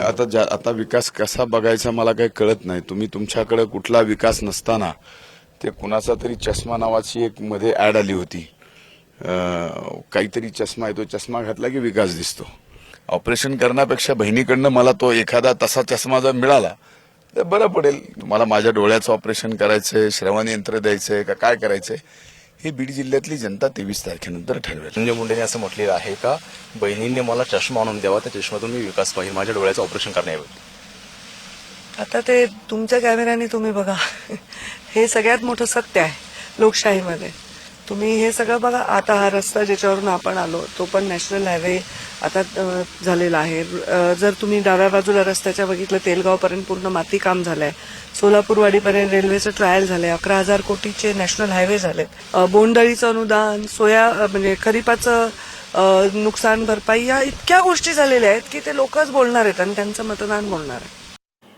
आता ज्या आता विकास कसा बघायचा मला काही कळत नाही. तुम्ही तुमच्याकडे कुठला विकास नसताना ते कुणाचा तरी चष्मा नावाची एक मध्ये ऍड आली होती. काहीतरी चष्मा आहे तो चष्मा घातला की विकास दिसतो. ऑपरेशन करण्यापेक्षा बहिणीकडनं मला तो एखादा तसा चष्मा जर मिळाला तर बरं पडेल. तुम्हाला माझ्या डोळ्याचं ऑपरेशन करायचंय श्रवण यंत्र द्यायचंय का काय करायचंय? हे बीड जिल्ह्यातली जनता तेवीस तारखेनंतर ठरवेल. संजय मुंडेने असं म्हटलेलं आहे का बहिणींनी मला चष्मा आणून द्यावा त्या चष्म्यातून मी विकास पाहिजे माझ्या डोळ्याचं ऑपरेशन करण्याऐवजी. आता ते तुमच्या कॅमेऱ्याने तुम्ही बघा. हे सगळ्यात मोठं सत्य आहे लोकशाहीमध्ये. तुम्ही हे सगळं बघा. आता हा रस्ता ज्याच्यावरून आपण आलो तो पण नॅशनल हायवे आता झालेलं झालेला आहे. जर तुम्ही डाव्या बाजूला रस्त्याच्या बघितलं तेलगावपर्यंत पूर्ण माती काम झालंय. सोलापूरवाडीपर्यंत रेल्वेचं ट्रायल झालंय. अकरा हजार कोटीचे नॅशनल हायवे झालेत. बोंडळीचं अनुदान सोया म्हणजे खरीपाचं नुकसान भरपाई या इतक्या गोष्टी झालेल्या आहेत की ते लोकच बोलणार आहेत आणि त्यांचं मतदान बोलणार आहे.